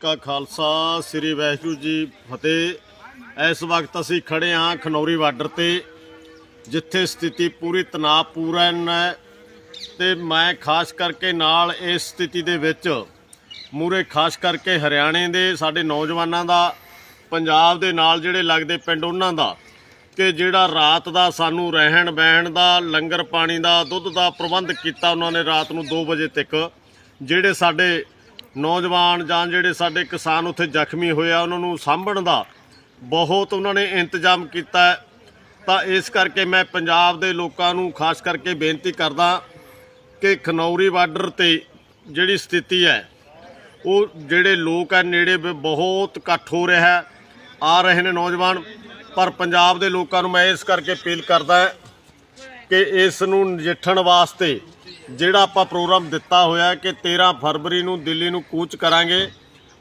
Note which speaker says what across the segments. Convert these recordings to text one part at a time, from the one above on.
Speaker 1: ਕਾ ਖਾਲਸਾ, ਸ੍ਰੀ ਵੈਸ਼ੂ ਜੀ ਫਤਿਹ। ਇਸ ਵਕਤ ਅਸੀਂ ਖੜੇ ਹਾਂ ਖਨੌਰੀ ਬਾਰਡਰ ਤੇ, ਜਿੱਥੇ ਸਥਿਤੀ ਪੂਰੀ ਤਣਾਅਪੂਰਨ ਹੈ ਤੇ ਮੈਂ ਖਾਸ ਕਰਕੇ ਨਾਲ ਇਸ ਸਥਿਤੀ ਦੇ ਵਿੱਚ ਮੂਰੇ ਖਾਸ ਕਰਕੇ ਹਰਿਆਣੇ ਦੇ, ਸਾਡੇ ਨੌਜਵਾਨਾਂ ਦਾ, ਪੰਜਾਬ ਦੇ ਨਾਲ ਜਿਹੜੇ ਲੱਗਦੇ ਪਿੰਡ ਉਹਨਾਂ ਦਾ, ਕਿ ਜਿਹੜਾ ਰਾਤ ਦਾ ਸਾਨੂੰ ਰਹਿਣ ਬਹਿਣ ਦਾ, ਲੰਗਰ ਪਾਣੀ ਦਾ, ਦੁੱਧ ਦਾ ਪ੍ਰਬੰਧ ਕੀਤਾ ਉਹਨਾਂ ਨੇ ਰਾਤ ਨੂੰ 2 ਵਜੇ ਤੱਕ, ਜਿਹੜੇ ਸਾਡੇ ਨੌਜਵਾਨ ਜਾਂ ਜਿਹੜੇ ਸਾਡੇ ਕਿਸਾਨ ਉੱਥੇ ਜ਼ਖਮੀ ਹੋਏ ਆ, ਉਹਨਾਂ ਨੂੰ ਸਾਂਭਣ ਦਾ ਬਹੁਤ ਉਹਨਾਂ ਨੇ ਇੰਤਜ਼ਾਮ ਕੀਤਾ ਤਾਂ ਇਸ ਕਰਕੇ ਮੈਂ ਪੰਜਾਬ ਦੇ ਲੋਕਾਂ ਨੂੰ ਖਾਸ ਕਰਕੇ ਬੇਨਤੀ ਕਰਦਾ ਕਿ ਖਨੌਰੀ ਬਾਰਡਰ ਤੇ ਜਿਹੜੀ ਸਥਿਤੀ ਹੈ, ਉਹ ਜਿਹੜੇ ਲੋਕ ਹੈ ਨੇੜੇ ਬਹੁਤ ਇਕੱਠ ਹੋ ਰਿਹਾ ਆ ਰਹੇ ਨੇ ਨੌਜਵਾਨ। ਪਰ ਪੰਜਾਬ ਦੇ ਲੋਕਾਂ ਨੂੰ ਮੈਂ ਇਸ ਕਰਕੇ ਅਪੀਲ ਕਰਦਾ ਕਿ ਇਸ ਨੂੰ ਨਜਿੱਠਣ ਵਾਸਤੇ ਜਿਹੜਾ ਆਪਾਂ ਪ੍ਰੋਗਰਾਮ ਦਿੱਤਾ ਹੋਇਆ ਕਿ 13 ਫਰਵਰੀ ਨੂੰ ਦਿੱਲੀ ਨੂੰ ਕੂਚ ਕਰਾਂਗੇ।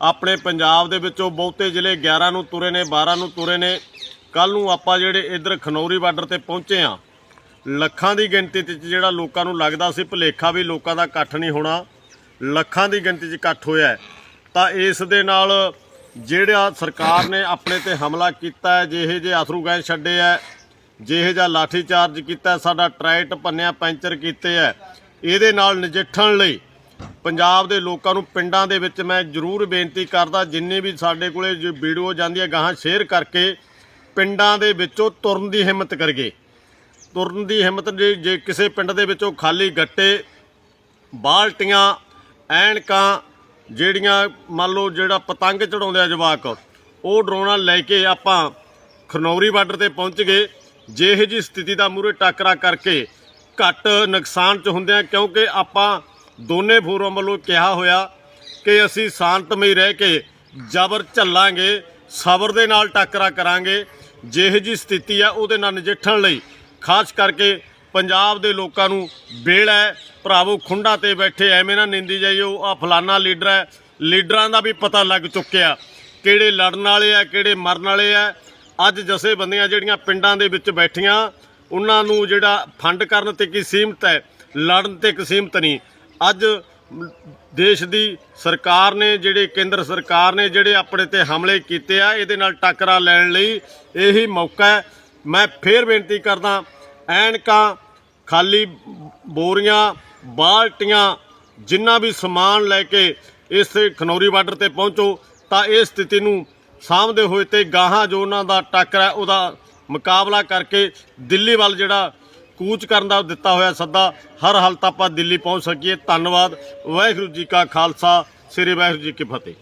Speaker 1: ਆਪਣੇ ਪੰਜਾਬ ਦੇ ਵਿੱਚੋਂ ਬਹੁਤੇ ਜ਼ਿਲ੍ਹੇ 11 ਨੂੰ ਤੁਰੇ ਨੇ 12 ਨੂੰ ਤੁਰੇ ਨੇ। ਕੱਲ ਨੂੰ ਆਪਾਂ ਜਿਹੜੇ ਇਧਰ ਖਨੌਰੀ ਬਾਰਡਰ ਤੇ ਪਹੁੰਚੇ ਆ ਲੱਖਾਂ ਦੀ ਗਿਣਤੀ 'ਚ ਜਿਹੜਾ ਲੋਕਾਂ ਨੂੰ ਲੱਗਦਾ ਸੀ ਭੁਲੇਖਾ ਵੀ ਲੋਕਾਂ ਦਾ ਇਕੱਠ ਨਹੀਂ ਹੋਣਾ, ਲੱਖਾਂ ਦੀ ਗਿਣਤੀ 'ਚ ਇਕੱਠ ਹੋਇਆ ਤਾਂ ਇਸ ਦੇ ਨਾਲ ਜਿਹੜਾ ਸਰਕਾਰ ਨੇ ਆਪਣੇ ਤੇ ਹਮਲਾ ਕੀਤਾ ਹੈ, ਜਿਹੇ ਜੇ ਅਥਰੂ ਗੈਸ ਛੱਡੇ ਹੈ, ਜਿਹੇ ਜਿਹਾ ਲਾਠੀ ਚਾਰਜ ਕੀਤਾ ਸਾਡਾ ਟਰੈਕਟ ਪੰਨਿਆ ਪੈਂਚਰ ਕੀਤੇ ਹੈ ਇਹਦੇ ਨਾਲ ਨਜਿੱਠਣ ਲਈ ਪੰਜਾਬ ਦੇ ਲੋਕਾਂ ਨੂੰ ਪਿੰਡਾਂ ਦੇ ਵਿੱਚ ਮੈਂ ਜ਼ਰੂਰ ਬੇਨਤੀ ਕਰਦਾ, ਜਿੰਨੇ ਵੀ ਸਾਡੇ ਕੋਲੇ ਜੋ ਵੀਡੀਓ ਜਾਂਦੀ ਹੈ ਗਾਹਾਂ ਸ਼ੇਅਰ ਕਰਕੇ ਪਿੰਡਾਂ ਦੇ ਵਿੱਚੋਂ ਤੁਰਨ ਦੀ ਹਿੰਮਤ ਕਰੀਏ ਤੁਰਨ ਦੀ ਹਿੰਮਤ ਜੇ ਕਿਸੇ ਪਿੰਡ ਦੇ ਵਿੱਚੋਂ ਖਾਲੀ ਗੱਟੇ, ਬਾਲਟੀਆਂ, ਐਨਕਾਂ, ਜਿਹੜੀਆਂ ਮੰਨ ਲਓ ਜਿਹੜਾ ਪਤੰਗ ਚੜਾਉਂਦੇ ਆ ਜਵਾਕ, ਉਹ ਡਰੋਨਾਂ ਲੈ ਕੇ ਆਪਾਂ ਖਨੌਰੀ ਬਾਰਡਰ ਤੇ ਪਹੁੰਚ ਗਏ। ਜੇ ਇਹ ਜੀ ਸਥਿਤੀ ਦਾ ਮੂਰੇ ਟਾਕਰਾ ਕਰਕੇ ਘੱਟ ਨੁਕਸਾਨ ਚ ਹੁੰਦੇ ਆ, ਕਿਉਂਕਿ ਆਪਾਂ ਦੋਨੇ ਫੋਰਮ ਵੱਲੋਂ ਕਿਹਾ ਹੋਇਆ ਕਿ ਅਸੀਂ ਸ਼ਾਂਤਮਈ ਰਹਿ ਕੇ ਜ਼ਬਰ ਝੱਲਾਂਗੇ, ਸਬਰ ਦੇ ਨਾਲ ਟੱਕਰਾ ਕਰਾਂਗੇ। ਜਿਹੇ ਜੀ ਸਥਿਤੀ ਆ, ਉਹਦੇ ਨਾਲ ਨਜਿੱਠਣ ਲਈ ਖਾਸ ਕਰਕੇ ਪੰਜਾਬ ਦੇ ਲੋਕਾਂ ਨੂੰ ਵੇਲ ਹੈ। ਭਰਾਵੋ, ਖੁੰਡਾ ਤੇ ਬੈਠੇ ਐਵੇਂ ਨਾ ਨਿੰਦੀ ਜਾਈਓ ਆ ਫਲਾਨਾ ਲੀਡਰ ਹੈ। ਲੀਡਰਾਂ ਦਾ ਵੀ ਪਤਾ ਲੱਗ ਚੁੱਕਿਆ ਕਿਹੜੇ ਲੜਨ ਵਾਲੇ ਆ, ਕਿਹੜੇ ਮਰਨ ਵਾਲੇ ਆ। ਅੱਜ ਜਥੇਬੰਦੀਆਂ ਜਿਹੜੀਆਂ ਪਿੰਡਾਂ ਦੇ ਵਿੱਚ ਬੈਠੀਆਂ ਉਹਨਾਂ ਨੂੰ ਜਿਹੜਾ ਫੰਡ ਕਰਨ ਤੇ ਕੀ ਸੀਮਤ ਹੈ, ਲੜਨ ਤੇ ਕੀ ਸੀਮਤ ਨਹੀਂ। ਅੱਜ ਦੇਸ਼ ਦੀ ਸਰਕਾਰ ਨੇ, ਜਿਹੜੇ ਕੇਂਦਰ ਸਰਕਾਰ ਨੇ, ਜਿਹੜੇ ਆਪਣੇ ਤੇ ਹਮਲੇ ਕੀਤੇ ਆ, ਇਹਦੇ ਨਾਲ ਟੱਕਰਾ ਲੈਣ ਲਈ ਇਹੀ ਮੌਕਾ ਹੈ। ਮੈਂ ਫੇਰ ਬੇਨਤੀ ਕਰਦਾ, ਐਨਕਾਂ, ਖਾਲੀ ਬੋਰੀਆਂ, ਬਾਲਟੀਆਂ, ਜਿੰਨਾ ਵੀ ਸਮਾਨ ਲੈ ਕੇ ਇਸ ਖਨੌਰੀ ਬਾਰਡਰ ਤੇ ਪਹੁੰਚੋ, ਤਾਂ ਇਹ ਸਥਿਤੀ ਨੂੰ ਸਾਹਮਣੇ ਹੋਏ ਤੇ ਗਾਹਾਂ ਜੋ ਉਹਨਾਂ ਦਾ ਟੱਕਰ ਹੈ, ਉਹਦਾ ਮੁਕਾਬਲਾ ਕਰਕੇ ਦਿੱਲੀ ਵੱਲ ਜਿਹੜਾ ਕੂਚ ਕਰਨ ਦਾ ਦਿੱਤਾ ਹੋਇਆ ਸੱਦਾ, ਹਰ ਹਾਲਤ ਆਪਾਂ ਦਿੱਲੀ ਪਹੁੰਚ ਸਕੀਏ। ਧੰਨਵਾਦ। ਵਾਹਿਗੁਰੂ ਜੀ ਕਾ ਖਾਲਸਾ, ਸ੍ਰੀ ਵਾਹਿਗੁਰੂ ਜੀ ਕੀ ਫਤਿਹ।